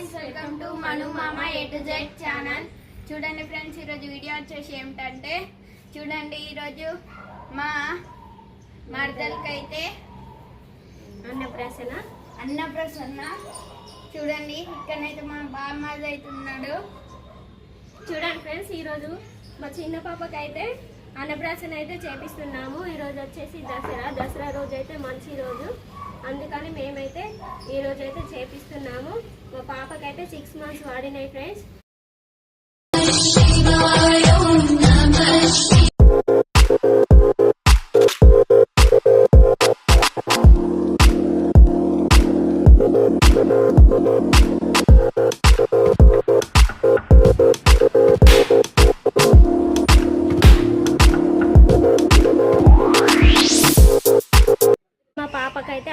Friends welcome to Manu Mama A to Z channel. చూడండి friends ఈరోజు video వచ్చేసి ఏమిటంటే చూడండి ఈరోజు మా మరదలకైతే అన్నప్రాసన. అన్నప్రసన్న చూడండి ఇక్కడైతే మా బామ్మది అవుతున్నాడు చూడండి ఫ్రెండ్స్ ఈరోజు మా చిన్న పాపకి అయితే అన్నప్రాసన అయితే చేపిస్తున్నాము. ఈరోజు వచ్చేసి దసరా. దసరా రోజు అయితే మంచి రోజు. అందుకని మేమైతే ఈ రోజు అయితే చేపిస్తున్నాము. మా పాపకైతే సిక్స్ మంత్స్ వాడినాయి ఫ్రెండ్స్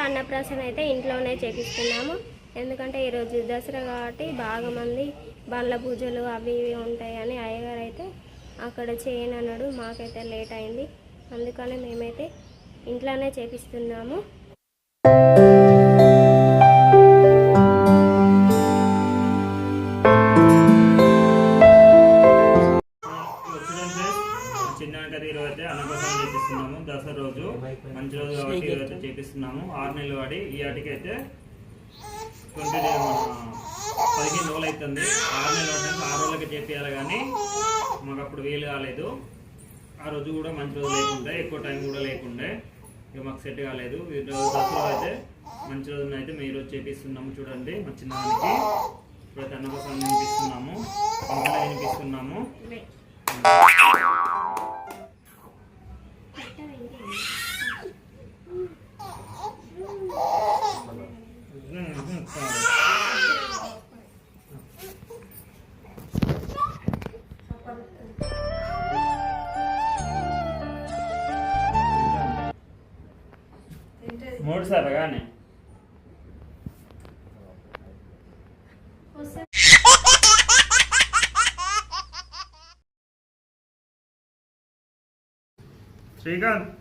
అన్నప్రాసన అయితే ఇంట్లోనే చేపిస్తున్నాము. ఎందుకంటే ఈరోజు దసరా కాబట్టి బాగా మంది బండ్ల పూజలు అవి ఇవి ఉంటాయని అయ్యగారు అయితే అక్కడ చేయను అన్నాడు మాకైతే లేట్ అయింది. అందుకని మేమైతే ఇంట్లోనే చేపిస్తున్నాము. చేపిస్తున్నాము దసరా రోజు మంచి రోజు కాబట్టి ఈరోజు అయితే చేపిస్తున్నాము. ఆరు నెలలు వాడి ఈ ఆటికి అయితే ట్వంటీ డే పదిహేను రోజులు అవుతుంది. ఆరు నెలలు పడ్డాక ఆరు రోజులకి చేపియాలి కానీ మాకు అప్పుడు వీలు కాలేదు. ఆ రోజు కూడా మంచి రోజు లేకుండే ఎక్కువ టైం కూడా లేకుండే. ఇక మాకు సెట్ కాలేదు. ఈ రోజు దసరా అయితే మంచి రోజున అయితే మేము ఈరోజు చేపిస్తున్నాము చూడండి. మా చిన్నదానికి ఇప్పుడైతే అన్నప్రసాదం వినిపిస్తున్నాము వినిపిస్తున్నాము కానీ శ్రీకాంత్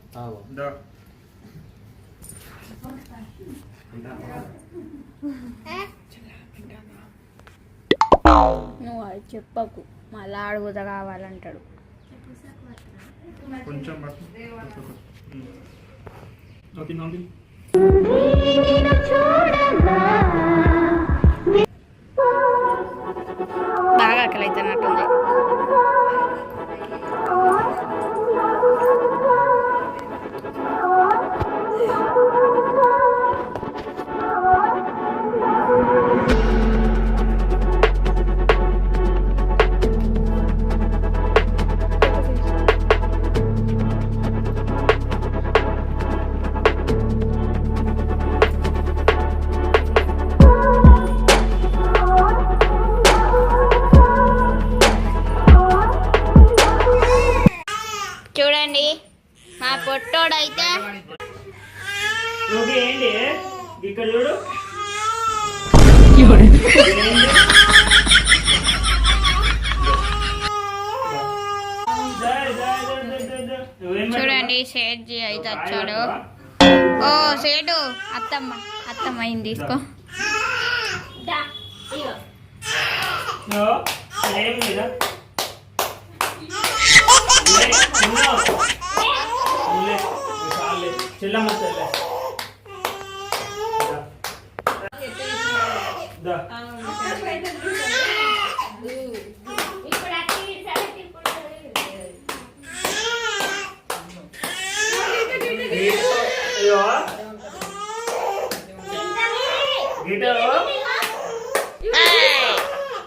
నువ్వు అది చెప్పకు మళ్ళా అడుగుతా కావాలంటాడు. కొంచెం না ছোড় ఏంటి? ఇక్కడ చూడు. జై, జై, జై, జై, జై, జై. నువ్వేం చూడండి సేట్జీ అయితే వచ్చాడు. ఓ సేటు అత్తమ్మ అత్తమ్మ అయింది తీసుకో? దా, గీటు. ఏయ్,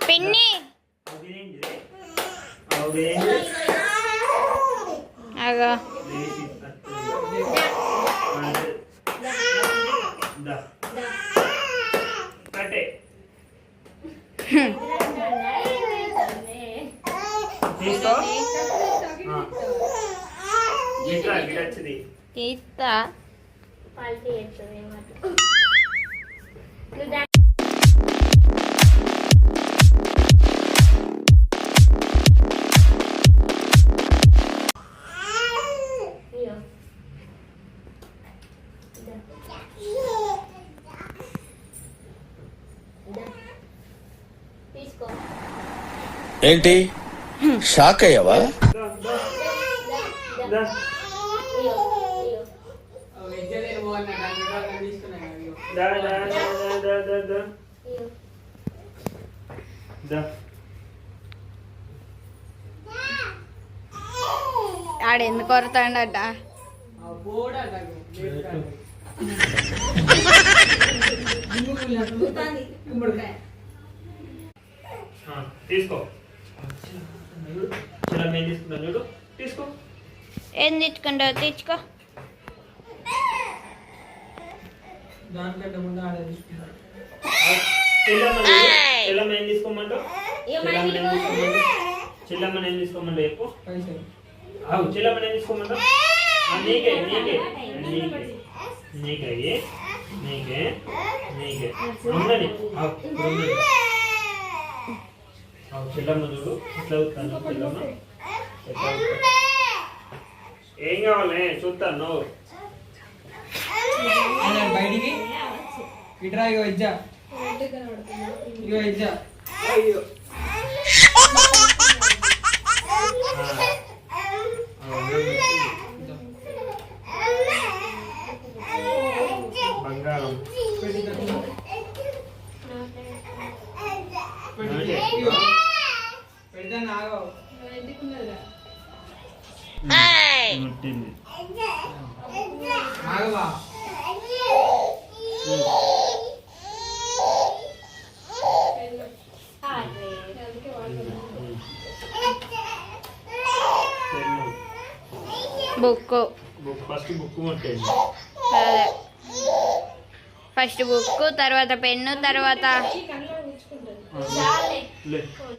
పిన్ని. అదేంటిది? అదేంటి? అగో. తీస్తా. ఏంటి? షాక్ అయ్యావా? దా, దా, దా, దా, దా. ఇయ్యో. దా. ఆడ ఎందుకు చూడు తీసుకో ఏం తెచ్చుకుంటావు తెచ్చుకో దానికంటే ముందు ఆడ తీసుకున్నాడు చెల్లమ్మ ఏం తీసుకోమంటావు? చెల్లమ్మ ఏం తీసుకోమంటావు? చెప్పు. పైసలు. అవు చెల్లమ్మ ఏం తీసుకోమంటావు? నీకే నీకే నీకే. నీకే అయ్యి. నీకే నీకే. ఉన్నది అవు, ఇప్పుడు ఉన్నది అవు, చెల్లమ్మ చూడు. ఎట్లా అవుతాను చెల్లమ్మ? ఎట్లా అవుతాను ఏం కావాలి? చూస్తాను ఇట్రా ఇగో ఇజ్జా. ఇగో ఇజ్జా. అయ్యో బంగారం పెడతా నాగో ఆగవా బుక్. బుక్ ఫస్ట్ బుక్ ముట్టింది అదే. ఫస్ట్ బుక్ తర్వాత పెన్ను తర్వాత